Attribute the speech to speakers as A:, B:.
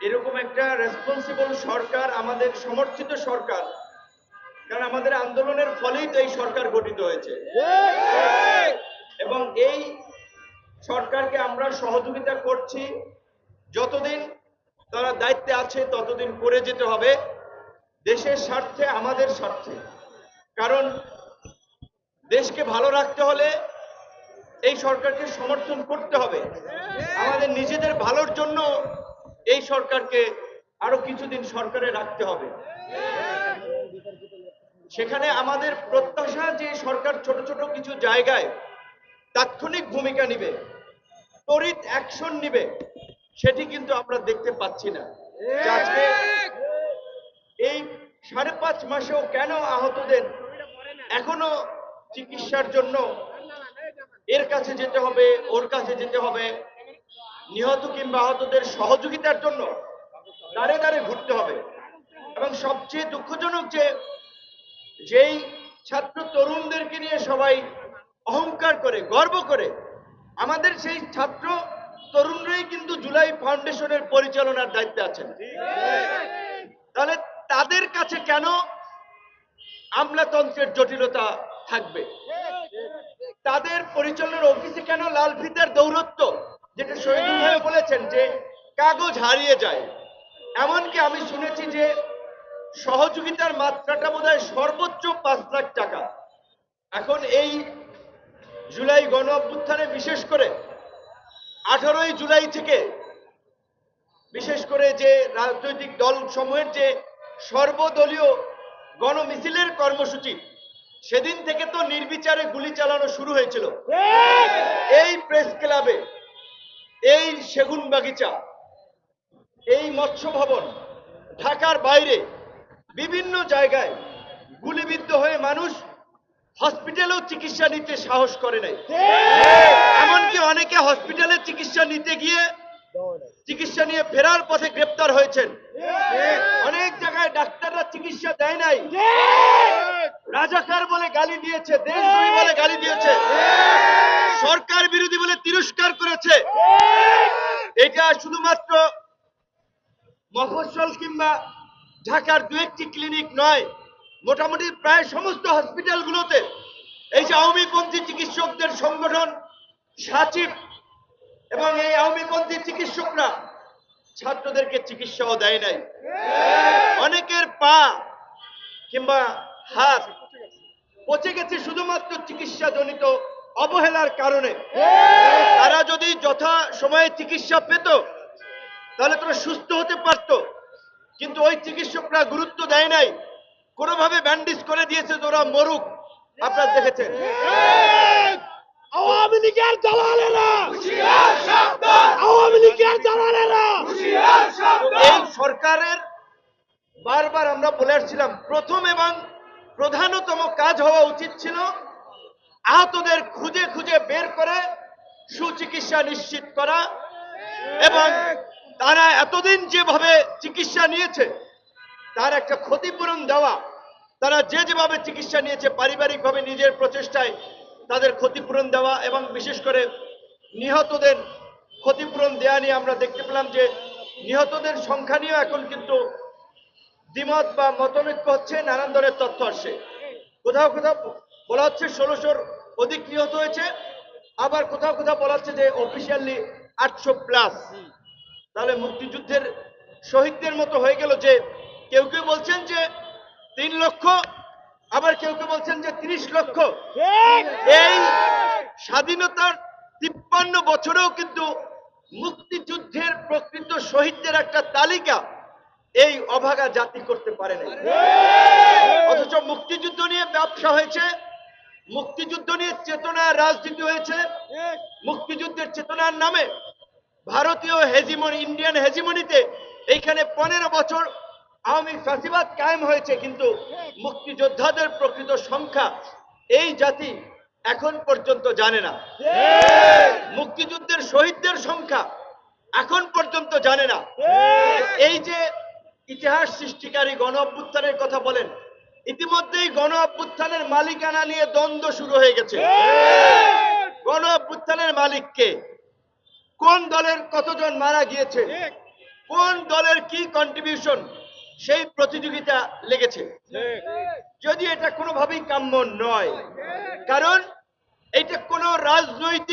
A: এরকম একটা রেসপন্সিবল সরকার আমাদের, সমর্থিত সরকার। কারণ আমাদের আন্দোলনের ফলেই তো এই সরকার গঠিত হয়েছে। এবং এই সরকারকে আমরা সহযোগিতা করছি। যতদিন তারা দায়িত্বে আছে, ততদিন করে যেতে হবে। দেশের স্বার্থে, আমাদের স্বার্থে। কারণ দেশকে ভালো রাখতে হলে এই সরকারকে সমর্থন করতে হবে। আমাদের নিজেদের ভালোর জন্য এই সরকারকে আরও কিছুদিন সরকারে রাখতে হবে। সেখানে আমাদের প্রত্যাশা যে সরকার ছোট ছোট কিছু জায়গায় তাৎক্ষণিক ভূমিকা নিবে তড়িৎ অ্যাকশন নিবে, সেটি কিন্তু আমরা দেখতে পাচ্ছি না। এই সাড়ে পাঁচ মাসেও কেন আহতদের এখনও চিকিৎসার জন্য এর কাছে যেতে হবে, ওর কাছে যেতে হবে নিহত কিংবা আহতদের সহযোগিতার জন্য দাঁড়ে দাঁড়ে ঘুরতে হবে। এবং সবচেয়ে দুঃখজনক যে, যেই ছাত্র তরুণদেরকে নিয়ে সবাই অহংকার করে, গর্ব করে, আমাদের সেই ছাত্র তরুণরাই কিন্তু জুলাই ফাউন্ডেশনের পরিচালনার দায়িত্বে আছেন। তাহলে তাদের কাছে কেন আমলাতন্ত্রের জটিলতা থাকবে? তাদের পরিচালনার অফিসে কেন লাল ফিতার দৌরত্ব? বলেছেন যে কাগজ হারিয়ে যায়। এমনকি আমি শুনেছি যে সহযোগিতার মাত্রাটা বোধহয় সর্বোচ্চ পাঁচ লাখ টাকা। এখন এই জুলাই গণ অভ্যুত্থানে বিশেষ করে আঠারোই জুলাই থেকে বিশেষ করে যে রাজনৈতিক দল সমূহের যে সর্বদলীয় গণমিছিলের কর্মসূচি সেদিন থেকে তো নির্বিচারে গুলি চালানো শুরু হয়েছিল। এই প্রেস ক্লাবে এই সেগুন বাগিচা, এই মৎস্য ভবন, ঢাকার বাইরে বিভিন্ন জায়গায় গুলিবিদ্ধ হয়ে মানুষ হসপিটালেও চিকিৎসা নিতে সাহস করে নাই। এমনকি অনেকে হসপিটালে চিকিৎসা নিতে গিয়ে চিকিৎসা নিয়ে ফেরার পথে গ্রেপ্তার হয়েছেন। অনেক জায়গায় ডাক্তাররা চিকিৎসা দেয় নাই। রাজাকার বলে গালি দিয়েছে দেশ বলে গালি দিয়েছে। বিরোধী বলে তিরস্কার করেছে। এটা শুধুমাত্র মফস্বল কিংবা ঢাকার দু একটি ক্লিনিক নয়, মোটামুটি প্রায় সমস্ত হসপিটালগুলোতে এই যে আওয়ামীপন্থী চিকিৎসকদের সংগঠন, সাচিব এবং এই আওয়ামীপন্থী চিকিৎসকরা ছাত্রদেরকে চিকিৎসাও দেয় নাই। অনেকের পা কিংবা হাত পচে গেছে। শুধুমাত্র চিকিৎসা জনিত অবহেলার কারণে। তারা যদি যথা সময়ে চিকিৎসা পেত তাহলে তারা সুস্থ হতে পারত। কিন্তু ওই চিকিৎসকরা গুরুত্ব দেয় নাই। কোনোভাবে ব্যান্ডেজ করে দিয়েছে ওরা মরুক। আপনারা দেখেছেন।
B: আওয়ামী লীগের দালালেরা! আওয়ামী লীগের দালালেরা!
A: এই সরকারের বারবার আমরা বলে আসছিলাম প্রথম এবং প্রধানতম কাজ হওয়া উচিত ছিল আহতদের খুঁজে খুঁজে বের করে সুচিকিৎসা নিশ্চিত করা এবং তারা এতদিন যেভাবে চিকিৎসা নিয়েছে, তার একটা ক্ষতিপূরণ দেওয়া, তারা যে যেভাবে চিকিৎসা নিয়েছে, পারিবারিকভাবে নিজের প্রচেষ্টায় তাদের ক্ষতিপূরণ দেওয়া এবং বিশেষ করে নিহতদের ক্ষতিপূরণ দেওয়া নিয়ে আমরা দেখতে পেলাম যে নিহতদের সংখ্যা নিয়েও এখন কিন্তু দ্বিমত বা মতনৈক্য হচ্ছে, নানান ধরনের তথ্য আসছে। কোথাও কোথাও বলা হচ্ছে ষোলোশোর অধিক নিহত হয়েছে। আবার কোথাও কোথাও বলা হচ্ছে যে অফিসিয়ালি আটশো প্লাস তাহলে মুক্তিযুদ্ধের শহীদদের মতো হয়ে গেল যে কেউ কেউ বলছেন যে তিন লক্ষ, আবার কেউ কেউ বলছেন যে তিরিশ লক্ষ। এই স্বাধীনতার তিপ্পান্ন বছরেও কিন্তু মুক্তিযুদ্ধের প্রকৃত শহীদদের একটা তালিকা এই অভাগা জাতি করতে পারে না অথচ মুক্তিযুদ্ধ নিয়ে ব্যবসা হয়েছে। মুক্তিযুদ্ধ নিয়ে চেতনার রাজনীতি হয়েছে। মুক্তিযুদ্ধের চেতনার নামে ভারতীয় হেজিমনি ইন্ডিয়ান হেজিমনিতে এইখানে পনেরো বছর আওয়ামী ফ্যাসিবাদ কায়েম হয়েছে, কিন্তু মুক্তিযোদ্ধাদের প্রকৃত সংখ্যা এই জাতি এখন পর্যন্ত জানে না। মুক্তিযুদ্ধের শহীদদের সংখ্যা এখন পর্যন্ত জানে না। এই যে ইতিহাস সৃষ্টিকারী গণ অভ্যুত্থানের কথা বলেন ইতিমধ্যেই গণ অভ্যুত্থানের মালিকানা নিয়ে দ্বন্দ্ব শুরু হয়ে গেছে। গণ অভ্যুত্থানের মালিককে কোন দলের কতজন মারা গিয়েছে? কোন দলের কি কন্ট্রিবিউশন সেই প্রতিযোগিতা লেগেছে। যদি এটা কোনোভাবেই কাম্য নয় কারণ এটা কোনো রাজনৈতিক